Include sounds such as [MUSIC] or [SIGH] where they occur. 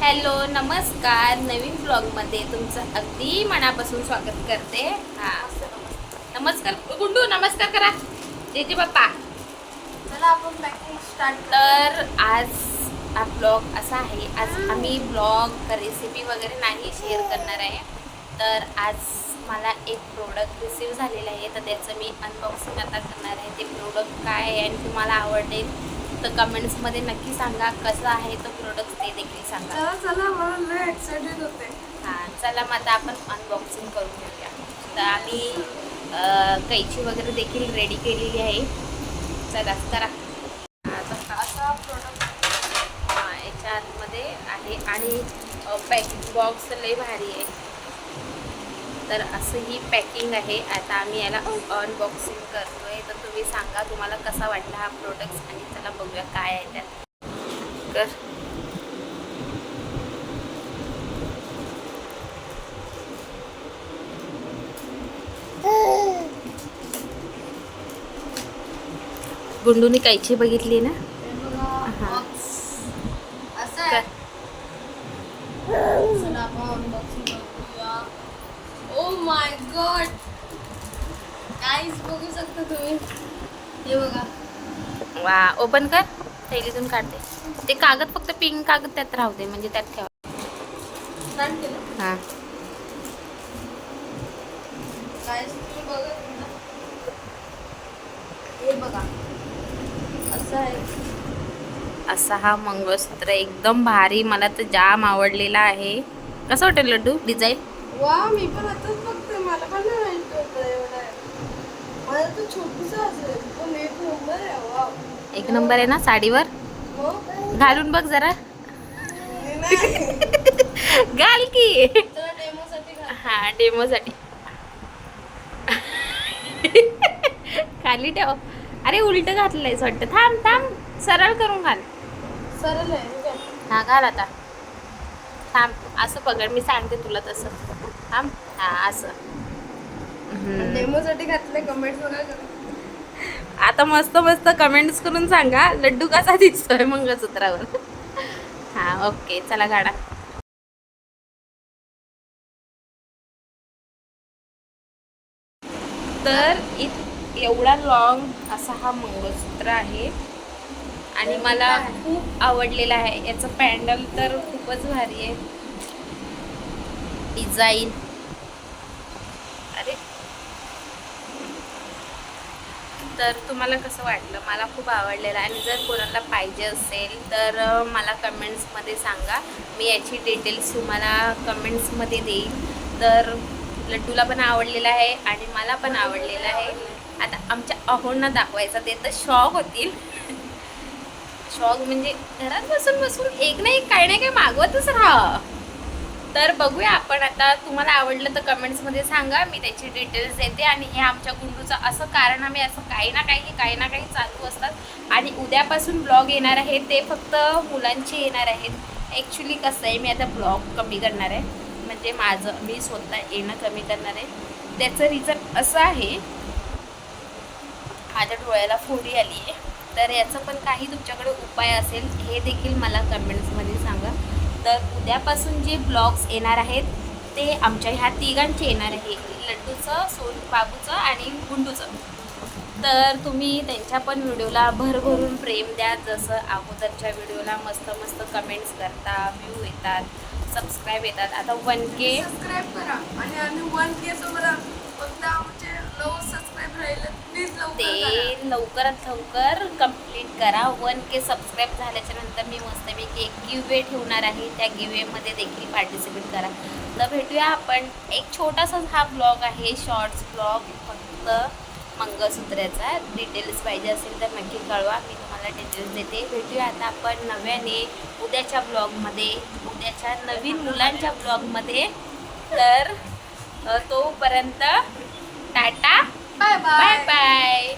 Hello नमस्कार. नवीन ब्लॉगमध्ये तुमचं अगदी मनापासून स्वागत करते. हा. नमस्कार. गुंडू नमस्कार करा. जेजे बाप्पा. चला आपण पॅकिंग स्टार्ट तर आज हा ब्लॉग असा आहे आज आम्ही ब्लॉग रेसिपी वगैरे नाही शेअर करणार आहे. तर आज मला एक प्रोडक्ट रिसीव झालेलं आहे तर त्याचं मी अनबॉक्सिंग आता करणार आहे. ते प्रोडक्ट काय आहे आणि तुम्हाला आवडेल तर कमेंट्समध्ये नक्की सांगा कसं आहे तो प्रोडक्ट ते देखील सांगा. चला चला मला लय एक्साइटेड होते. हां चला मग आता आपण अनबॉक्सिंग करून घेऊया. तर आम्ही अं, कैची वगैरे देखील रेडी केलेली आहे. चला करा. आता असा प्रोडक्ट हां याच्या आतमध्ये आहे. आणि पॅकिंग बॉक्स लई भारी आहे. तर असं ही पॅकिंग आहे. आता आम्ही याला अनबॉक्सिंग करतोय. तर तुम्ही सांगा तुम्हाला कसा वाटला हा प्रोडक्ट आणि चला बघूया काय आहे त्यात. कर गुंडूने कायची बघितली ना हा. असं आहे चला आपण अनबॉक्सिंग करूया ओ माय गॉड. गाईज बघू शकता तुम्ही. हे बघा. वा ओपन कर. थैलीतून काढते. ते कागद फक्त पिंक कागद त्यात राहू दे म्हणजे त्यात ठेवा. हां. हे बघा. असं आहे. असा हा मंगळसूत्र एकदम भारी मला तर जाम आवडलेला आहे. कसं वाटेल लड्डू? डिझाईन? वा मी पण आताच बघते. मला पण नाही माहिती होतं एवढं. आहे. मला तर छोटूस असेल पण एक नंबर आहे वा एक नंबर आहे ना साडीवर? मग घालून बघ जरा. [LAUGHS] घाल की. डेमोसाठी हा डेमोसाठी. [LAUGHS] खाली ठेव. अरे उलट घातलंयस वाटतं. थांब थांब. सरळ करून घाल. सरळ आहे हे? हा घाल आता. थांब असं पकड. मी सांगते तुला तसं. थांब. हा असं. घातले बघा करा. आता मस्त मस्त कमेंट्स करून सांगा लड्डू कसा दिसतोय मंगळसूत्रावर. हा ओके चला गाडा. तर इत एवढा लॉंग असा हा मंगळसूत्र आहे. आणि मला खूप आवडलेला आहे. याचं पॅन्डल तर खूपच भारी आहे. डिझाईन. अरे तर तुम्हाला कसं वाटलं? मला खूप आवडलेलं आहे. आणि जर कोणाला पाहिजे असेल तर मला कमेंट्समध्ये सांगा. मी याची डिटेल्स तुम्हाला कमेंट्समध्ये देईन. तर लड्डूला पण आवडलेलं आहे आणि मला पण आवडलेलं आहे. आता आमच्या अहोंना दाखवायचा ते तर शॉक होतील. [LAUGHS] शॉक म्हणजे घरात बसून बसून एक ना एक काही ना काही मागवतच राहा. तर बघूया आपण आता तुम्हाला आवडलं तर कमेंट्समध्ये सांगा. मी त्याची डिटेल्स देते आणि हे आमच्या गुंडूचं असं कारण आम्ही असं काही ना काही काही ना काही चालू असतात. आणि उद्यापासून ब्लॉग येणार आहे ते फक्त मुलांचे येणार आहेत. ॲक्च्युली कसं आहे मी आता ब्लॉग कमी करणार आहे. म्हणजे माझं मी स्वतः येणं कमी करणार आहे. त्याचं रिझन असं आहे माझ्या डोळ्याला फोडी आली आहे तर याचं पण काही तुमच्याकडे उपाय असेल हे देखील मला कमेंट्समध्ये सांगा. तर उद्यापासून जे ब्लॉग्स येणार आहेत ते आमच्या ह्या तिघांचे येणार आहे. लड्डूचं सोन बाबूचं आणि गुंडूचं. तर तुम्ही त्यांच्या पण व्हिडिओला भरभरून प्रेम द्या. जसं अगोदरच्या व्हिडिओला मस्त मस्त कमेंट्स करता व्ह्यू येतात सबस्क्राईब येतात. आता वन के सबस्क्राईब करा. आणि वन के सोबत लवकरात लवकर कंप्लीट करा. वन के सबस्क्राईब झाल्याच्यानंतर मी मस्तपैकी एक गिवे ठेवणार आहे. त्या गिवेमध्ये देखील पार्टिसिपेट करा. तर भेटूया आपण. एक छोटासा हा ब्लॉग आहे. शॉर्ट्स ब्लॉग फक्त मंगळसूत्राचा. डिटेल्स पाहिजे असेल तर नक्की कळवा. मी तुम्हाला डिटेल्स देते. भेटूया आता आपण नव्याने उद्याच्या ब्लॉगमध्ये उद्याच्या नवीन मुलांच्या ब्लॉगमध्ये तर तोपर्यंत tata. Bye bye bye bye